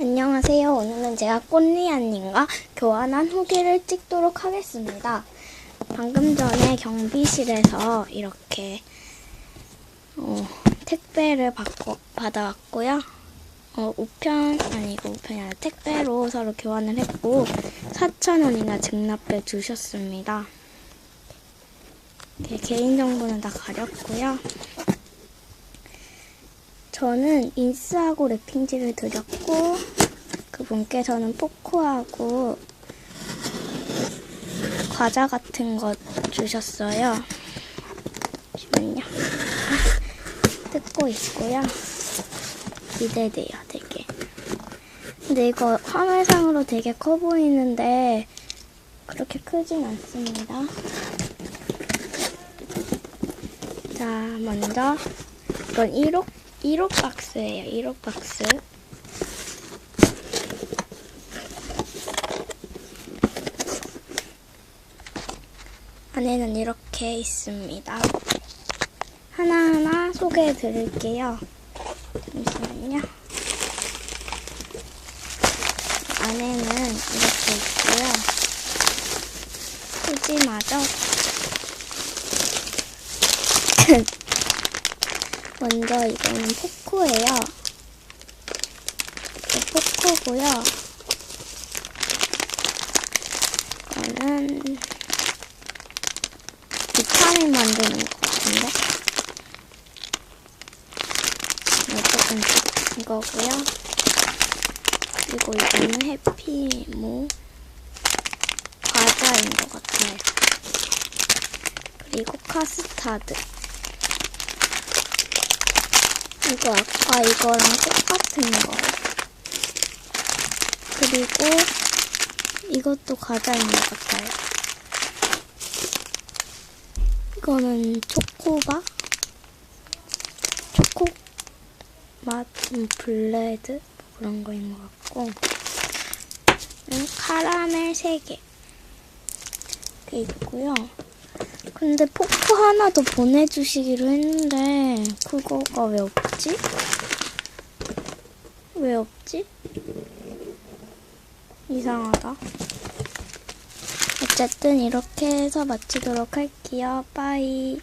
안녕하세요. 오늘은 제가 꽃리안님과 교환한 후기를 찍도록 하겠습니다. 방금 전에 경비실에서 이렇게 어, 택배를 받고, 받아왔고요. 어, 우편, 아니고 우편이 아니라 택배로 서로 교환을 했고 4,000원이나 증납해 주셨습니다. 이렇게 개인정보는 다 가렸고요. 저는 인스하고 랩핑지를 드렸고 그분께서는 포크하고 과자 같은 거 주셨어요. 잠시만요. 뜯고 있고요. 기대돼요, 되게. 근데 이거 화면상으로 되게 커 보이는데 그렇게 크진 않습니다. 자, 먼저 이건 1호 1호 박스예요. 1호 박스. 안에는 이렇게 있습니다. 하나하나 소개해 드릴게요. 잠시만요. 안에는 이렇게 있고요. 푸짐하죠? 먼저 이거는 포코예요. 포코고요. 이거는 비타민 만드는 것 같은데. 조금 이거고요. 그리고 이거는 해피모 과자인 것 같아요. 그리고 카스타드. 이거 아까 이거랑 똑같은 거예요. 그리고 이것도 과자인 것 같아요. 이거는 초코바? 초코 맛 음, 블레드 뭐 그런 거인 것 같고 음, 카라멜 3개 이렇게 있고요. 근데 포크 하나 더 보내주시기로 했는데 그거가 왜 없지? 왜 없지? 이상하다. 어쨌든 이렇게 해서 마치도록 할게요. 빠이.